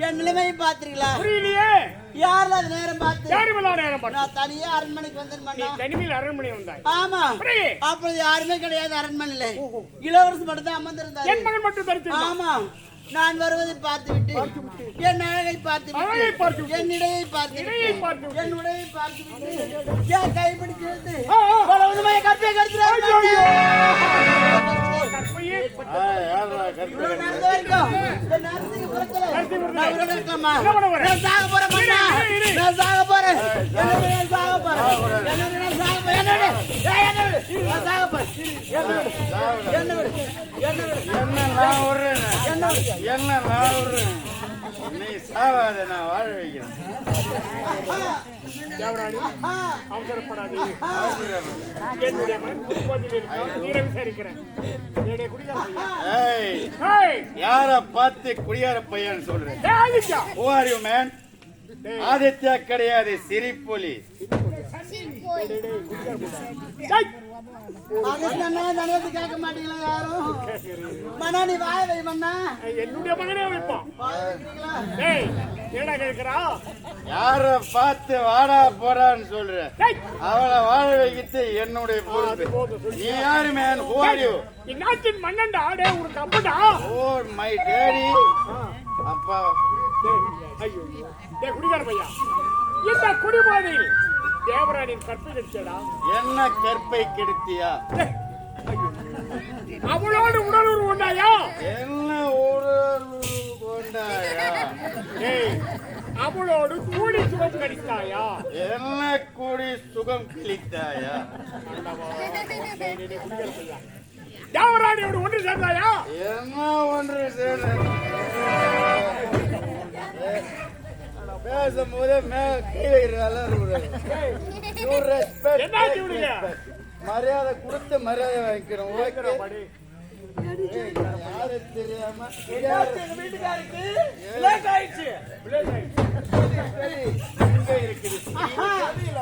என் நிலைமையை பாத்துறீங்களா புரியலையே. யாரில் அது நேரம் பார்த்து யாரு இவ்வளவு நேரம் பார்த்தா? நான் தனியா அரண்மனைக்கு வந்தேன் தனிமையில் அரண்மனை வந்தாய். ஆமா. அப்பொழுது யாருமே கிடையாது அரண்மனையில இளவரசு மட்டும் தான் அமர்ந்திருந்தாரு என் மகன் மட்டும் தரித்திருந்தான். ஆமா நான் வருவதை பார்த்து விட்டு என் அழகை பார்த்து. என் இடையை பார்த்து. என் உடையை பார்த்து என் வந்து ஆ, ஆ. என்ன நான் விடுறேன் நீ சாவாத நான் வாழ வைக்கிறேன் அவசரப்படாதே. யார பார்த்து குடியார பையன் சொல்றேன் man ஆதித்யா கிடையாது சிரிப்பொலி தனது கேட்க மாட்டீங்களா யாரும்? மன்னா நீ வாய வை மன்னா. என்னுடைய மகனே வைப்பான். என்னடா கேட்கிறா யார பார்த்து வாடா போறான்னு சொல்ற? அவளை வாழ வைக்கிறது என்னுடைய பொறுப்பு. நீ யாரு மேன் you? இந்நாட்டின் மன்னன்டா டே உனக்கு அப்படா ஓ மை டேடி அப்பா. டேய், ஐயோ டே குடிகார பையா. இந்த குடிபாதையில் தேவராணியின் கற்பை கடிச்சடா என்ன கற்பை கெடுத்தியா? அவளோடு உடலுறவு உண்டாயா என்ன உடல் கொண்டாயா? ஏய் அவளோடு கூடி சுகம் கடித்தாயா என்ன கூடி சுகம் கிழித்தாயா? தேவராணியோடு ஒன்று சேர்ந்தாயா? என்ன ஒன்று சேர பேசும்போதே மேல கீழே என்னாச்சு இவனுங்க? மரியாதை கொடுத்து மரியாதை வாங்கிக்கிறோம் ஓகே யாரு தெரியாம வீட்டுக்காருக்கு? இருக்குது.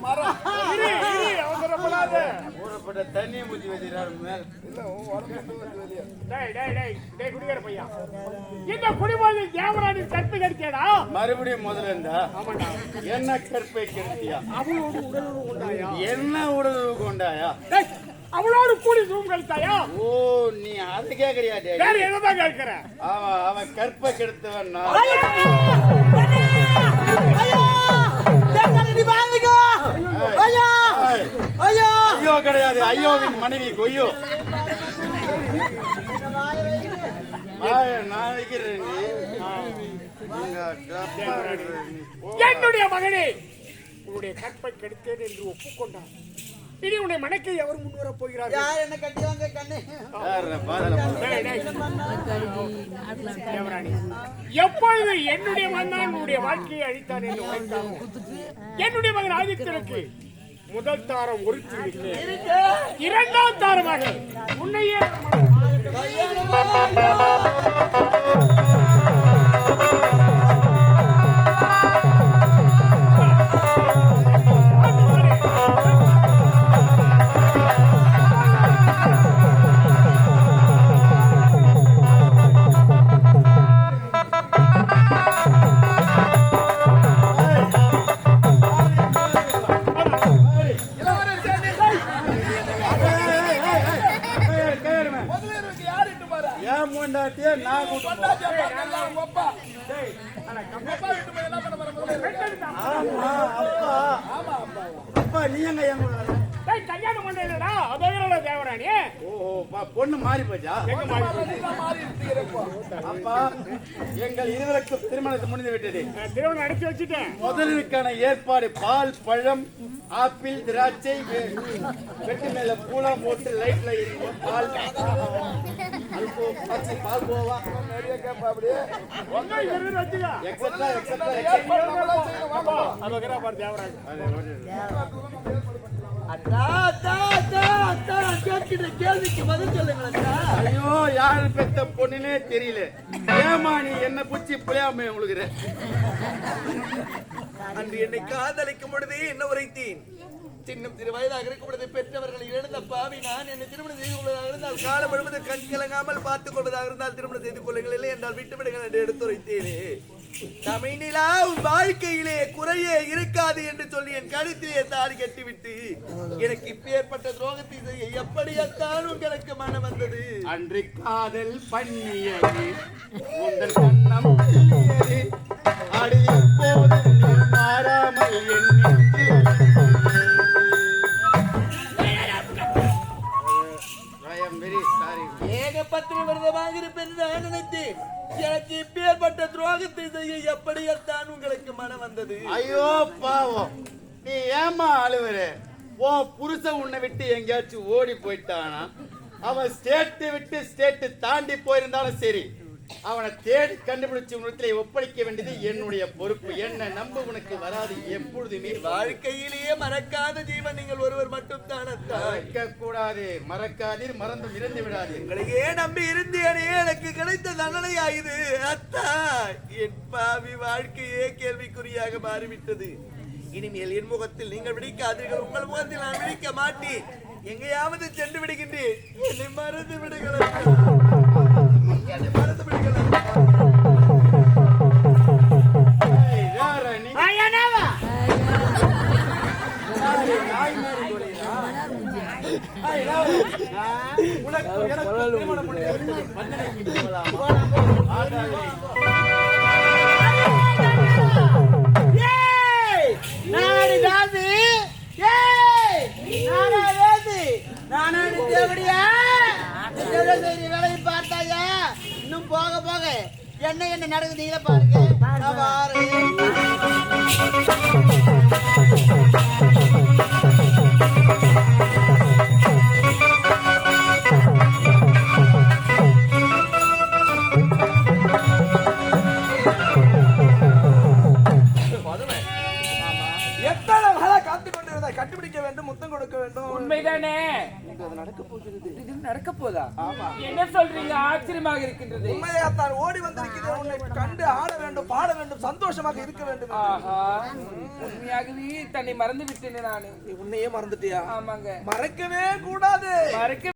மரம் அவசரப்படாத. ஊறப்பட்ட தண்ணி மூச்சு வச்சுக்கிறாரு மேல் டேய், டேய், டேய், டேய், குடிகார பையா. இந்த குடிமகன் தேவராணி கற்பை கடிச்சேடா மறுபடியும் முதல்ல இருந்தா என்ன கற்பை கெடுத்தியா அவளோடு உடலுறவு கொண்டாயா என்ன உடல் கொண்டாயா டேய், அவளோடு கூடி ரூம் கழித்தாயா ஓ நீ அதை கேக்குறியா வேற என்னதான் கேட்கிற அவன் அவன் கற்பை கெடுத்தவன் நான் ஐயா ஐயா! ஐயா கிடையாது. ஐயோவின் மனைவி கொய்யோ. நான் வைக்கிறேன். என்னுடைய மகனே உன்னுடைய கற்பை கெடுத்தேன் என்று ஒப்புக்கொண்டான் இனி உன்னை மணக்க எவர் முன் வரப் போகிறார்கள் யார் என்ன கட்டி வாங்க கண்ணு. எப்பொழுது என்னுடைய மகன் உன்னுடைய வாழ்க்கையை அழித்தான் என்று என்னுடைய மகன் ஆதித்தனுக்கு முதல் தாரம் இருக்கிறேன் இரண்டாம் தாரமாக உன்னையே ஏன் நான் ஆமா, அப்பா. அப்பா, நீ எங்க என் கல்யாணம் பண்ணலடா தேவராணி பொண்ணு மாறி போச்சா மாறி அப்பா எங்கள் இருவருக்கும் திருமணத்தை முடிந்து விட்டது திருமணம் நடத்தி வச்சுட்டேன் முதலுக்கான ஏற்பாடு பால் பழம் ஆப்பிள் திராட்சை வெட்டி மேல பூலாம் போட்டு லைட்ல இருக்கும் பால் பச்சை பால் கோவா ஒண்ணா இருந்து வச்சுக்க எக்ஸெட்ரா எக்ஸெட்ரா ஐயோ யாரு பெத்த பொண்ணுனே தெரியல. ஏமா நீ என்ன புச்சி புளியாம உங்களுக்கு அன்று என்னை காதலிக்கும் பொழுதே என்ன உரைத்தேன்? சின்னம் சிறு வயதாக இருக்கும் பொழுது பெற்றவர்கள் இழந்த பாவி நான் என்னை திருமணம் செய்து கொள்வதாக இருந்தால் காலம் முழுவது கண் கலங்காமல் பார்த்துக் கொள்வதாக இருந்தால் திருமணம் செய்து கொள்ளுங்கள் இல்லை என்றால் விட்டுவிடுங்கள் என்று எடுத்துரைத்தேனே. தமிழிலா உன் வாழ்க்கையிலே குறையே இருக்காது என்று சொல்லி என் கழுத்திலே தாடி கட்டிவிட்டு எனக்கு இப்பேற்பட்ட துரோகத்தை செய்ய எப்படியத்தான் உங்களுக்கு மனம் வந்தது? அன்று காதல் பண்ணியது. உங்கள் கண்ணம் கிள்ளியது அடியில் போதும் நீ மாறாமல். ஏகப்பத்திரி விரதமாக இருப்பேன் நினைத்தேன். எனக்கு இப்பேற்பட்ட துரோகத்தை செய்ய எப்படியத்தான் உங்களுக்கு மனம் வந்தது? ஐயோ பாவம். நீ ஏமா அழுவுற? ஓ புருஷன் உன்னை விட்டு எங்கேயாச்சும் ஓடி போயிட்டானா? அவன் ஸ்டேட்டு விட்டு ஸ்டேட்டு தாண்டி போயிருந்தாலும் சரி. அவனை தேடி கண்டுபிடிச்சு உன்னிடத்திலே ஒப்படைக்க வேண்டியது என்னுடைய பொறுப்பு. என்ன நம்ப உனக்கு வராது. எப்பொழுதுமே வாழ்க்கையிலேயே மறக்காத ஜீவன் நீங்கள் ஒருவர் மட்டும் மறக்க கூடாது மறக்காதீர் மறந்தும் இறந்து விடாதீர் உங்களையே நம்பி இருந்தேனே எனக்கு கிடைத்த தண்டனையா இது அத்தா என் பாவி வாழ்க்கையே கேள்விக்குறியாக மாறிவிட்டது. இனிமேல் என் முகத்தில் நீங்கள் விழிக்காதீர்கள். உங்கள் முகத்தில் நான் விழிக்க மாட்டேன். எங்கேயாவது சென்று விடுகின்றேன். என்னை மறந்து விடுங்கள் உனக்கு எனக்கு திருமணம் முடிந்து என்ன என்ன நடக்குது இதை பாருங்க. கண்டுபிடிக்க வேண்டும் முத்தம் கொடுக்க வேண்டும். உண்மைதானே? நடக்க போகிறது. இது நடக்க இப்போதா என்ன சொல்றீங்க? ஆச்சரியமாக இருக்கின்றது. உண்மையாகத்தான் ஓடி வந்திருக்கிறேன் உன்னை கண்டு ஆட வேண்டும் பாட வேண்டும் சந்தோஷமாக இருக்க வேண்டும். ஆஹா. உண்மையாகவே தன்னை மறந்து விட்டேன் நானு உன்னையே மறந்துட்டியா? ஆமாங்க. மறக்கவே கூடாது. மறக்க